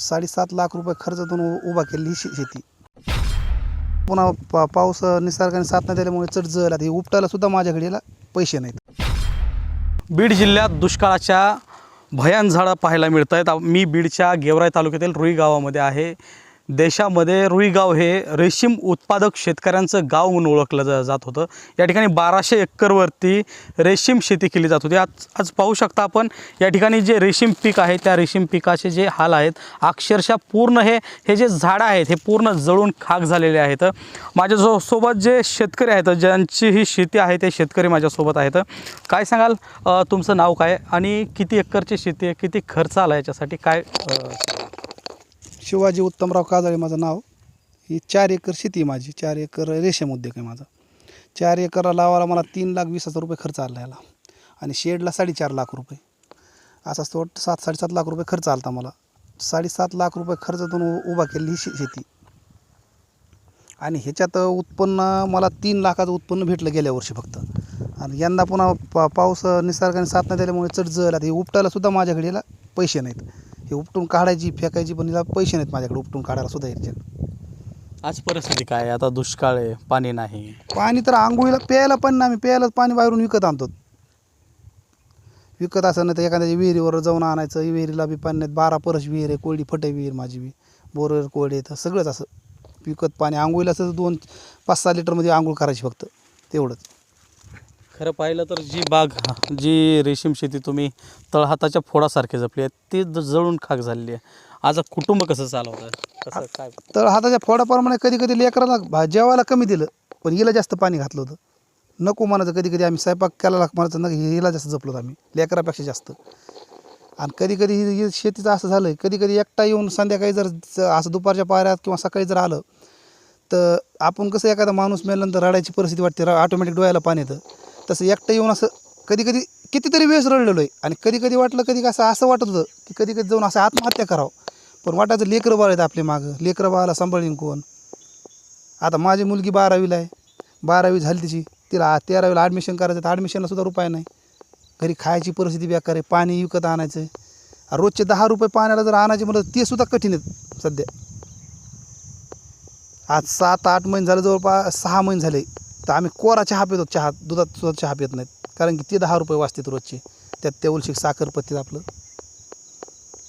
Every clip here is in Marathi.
साडेसात लाख रुपये खर्च देऊन उभा केलेली ही शे- शेती. पुन्हा पा पाऊस निसर्गाने साथ नाही दिल्यामुळे चढ जळ हे उपटायला सुद्धा माझ्याकडे पैसे नाहीत. बीड जिल्ह्यात दुष्काळाच्या भयान झाडं पाहायला मिळत आहेत मी बीडच्या गेवराई तालुक्यातील रुई गावामध्ये आहे. देशामध्ये रुईगाव हे रेशीम उत्पादक शेतकऱ्यांचं गाव म्हणून ओळखलं जा जात होतं. या ठिकाणी बाराशे एकरवरती रेशीम शेती केली जात होती. आज आज पाहू शकता आपण या ठिकाणी जे रेशीम पीक आहे त्या रेशीम पिकाचे जे हाल आहेत अक्षरशः पूर्ण हे हे जे झाडं आहेत हे पूर्ण जळून खाक झालेले आहेत. माझ्या जो सोबत जे शेतकरी आहेत ज्यांची ही शेती आहे ते शेतकरी माझ्यासोबत आहेत. काय सांगाल? तुमचं नाव काय? आणि किती एकरची शेती आहे? किती खर्च आला याच्यासाठी? काय शिवाजी उत्तमराव काजळे माझं नाव. ही चार एकर शेती माझी चार एकर रेशम उद्योग आहे माझा. चार एकर लावायला मला तीन लाख वीस हजार रुपये खर्च आला याला. आणि शेडला साडेचार लाख रुपये. असा तो सात साडेसात लाख रुपये खर्च आला मला. साडेसात लाख रुपये खर्चातून उ- उभा केलेली ही शे शेती. आणि ह्याच्यात उत्पन्न मला तीन लाखाचं उत्पन्न भेटलं गेल्या वर्षी फक्त. आणि यंदा पुन्हा पा पाऊस निसर्गाने साथ नाही दिल्यामुळे चढ जळ हे उपटायला सुद्धा माझ्याकडे पैसे नाहीत. हे उपटून काढायची फेकायची पण हिला पैसे नाहीत माझ्याकडे उपटून काढायला सुद्धा याच्यात आज परिस्थिती काय आहे? आता दुष्काळ आहे पाणी नाही. पाणी तर आंघोळीला प्यायला पण नाही आम्ही प्यायला पाणी बाहेरून विकत आणतो. विकत असं नाही तर एखाद्या विहिरीवर जाऊन आणायचं विहिरीला बी पाणी नाहीत बारा परस विहीर आहे कोरडी फटे विहीर माझी बी. बोरर कोरडे तर सगळंच असं. विकत पाणी आंघोळीला असं दोन पाच सहा लिटरमध्ये आंघोळ करायची फक्त तेवढंच. खरं पाहिलं तर जी बाग जी रेशीम शेती तुम्ही तळहाताच्या फोडासारखी जपली आहे ती ज- जळून खाक झालेली आहे. आज कुटुंब कसं चालवतं कसं काय? तर हाताच्या फोडाप्रमाणे कधी कधी लेकराला भा- जेवायला कमी दिलं पण हिला जास्त पाणी घातलं होतं. नको म्हणायचं कधी कधी आम्ही स्वयंपाक केला म्हणायचं नका हिला जास्त जपलो आम्ही लेकरापेक्षा जास्त. आणि कधी कधी ही ही शेतीचं असं झालं कधी कधी एकटा येऊन संध्याकाळी जर ज- असं दुपारच्या पाऱ्यात किंवा सकाळी जर आलं तर आपण कसं एखादा माणूस मेल्यानंतर रडायची परिस्थिती वाटते ऑटोमॅटिक डोळ्याला पाणी येतं. तसं एकटं येऊन असं कधी कधी कितीतरी वेळेस रडलेलो आहे. आणि कधी कधी वाटलं कधी असं असं वाटत होतं की कधी कधी जाऊन असं आत्महत्या करावं. पण वाटायचं लेकरं बाळ आहेत आपले मागं. लेकरं बाळाला सांभाळीन कोण? आता माझी मुलगी बारावीला आहे. बारावी झाली तिची. तिला तेरावीला ॲडमिशन करायचं तर ॲडमिशनला सुद्धा रुपये नाही. घरी खायची परिस्थिती बेकार आहे. पाणी विकत आणायचं आहे रोजचे दहा रुपये पाण्याला जर आणायचे म्हणलं ते सुद्धा कठीण आहेत सध्या. आज सात आठ महिने झाले जवळपास सहा महिने झाले. तर आम्ही कोरा चहा पितो चहा दुधात सुद्धा चहा पित नाहीत. कारण की ते दहा रुपये वाचतात रोजचे. त्यात तेवलशी साखर पत्तीत आपलं.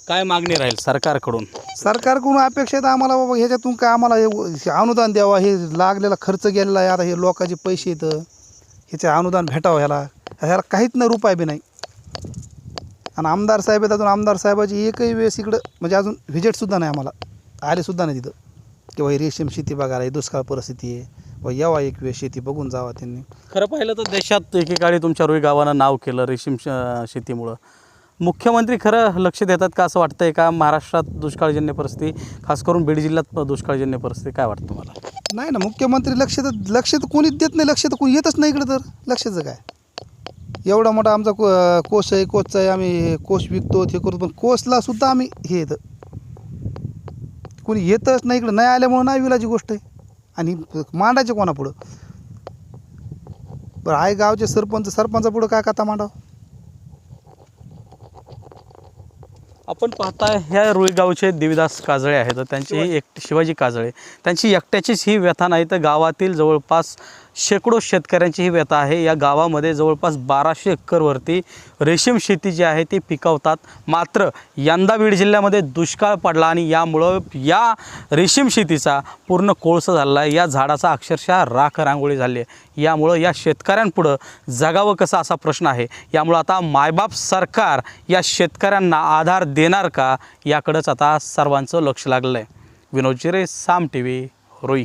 काय मागणी राहील सरकारकडून? सरकारकडून अपेक्षा आहेत आम्हाला बाबा ह्याच्यातून काय आम्हाला हे अनुदान द्यावा? हे लागलेला खर्च गेलेला आहे. आता हे लोकांचे पैसे येतं ह्याचे अनुदान भेटावं ह्याला. ह्याला काहीच नाही रुपये बी नाही. आणि आमदार साहेब आहेत अजून आमदार साहेबाची एकही वेळेस इकडं म्हणजे अजून व्हिजिटसुद्धा नाही आम्हाला. आलेसुद्धा नाही तिथं. किंवा ही रेशीम शेती बघायला दुष्काळ परिस्थिती आहे. व यावा एक वेळ शेती बघून जावा त्यांनी. खरं पाहिलं तर देशात एकेकाळी तुमच्या रुई गावानं नाव केलं रेशीम श- शेतीमुळं. मुख्यमंत्री खरं लक्ष देतात का असं वाटतंय का? महाराष्ट्रात दुष्काळजन्य परिस्थिती खास करून बीड जिल्ह्यात दुष्काळजन्य परिस्थिती काय वाटतं तुम्हाला? नाही ना मुख्यमंत्री लक्ष तर लक्ष तर कोणीच देत नाही लक्ष तर कोणी येतच नाही इकडं तर. लक्षाचं काय? एवढा मोठा आमचा को कोश आहे कोचचा आहे आम्ही कोश विकतो हे करतो पण कोसला सुद्धा आम्ही हे येतं. कोणी येतच नाही इकडं नाही आल्यामुळं नाही विलाची गोष्ट आहे. आणि मांडायचे कोणापुढं? बरं आहे गावचे सरपंच सरपंचापुढं काय कथा मांडावं? आपण पाहताय ह्या रुईगावचे देवीदास काजळे आहेत. त्यांची एक शिवाजी काजळे. त्यांची एकट्याचीच ही व्यथा नाही तर गावातील जवळपास शेकडो शेतकऱ्यांची ही व्यथा आहे. या गावामध्ये जवळपास बाराशे एकरवरती रेशीम शेती जी आहे ती पिकवतात. मात्र यंदा बीड जिल्ह्यामध्ये दुष्काळ पडला आणि यामुळं या रेशीम शेतीचा पूर्ण कोळसा झाला आहे. या झाडाचा अक्षरशः राख रांगोळी झाली आहे. यामुळं या शेतकऱ्यांपुढं जगावं कसं असा प्रश्न आहे? यामुळं आता मायबाप सरकार या शेतकऱ्यांना आधार देणार का? याकडंच आता सर्वांचं लक्ष लागलं आहे विनोद जिरे साम टी व्ही रोई.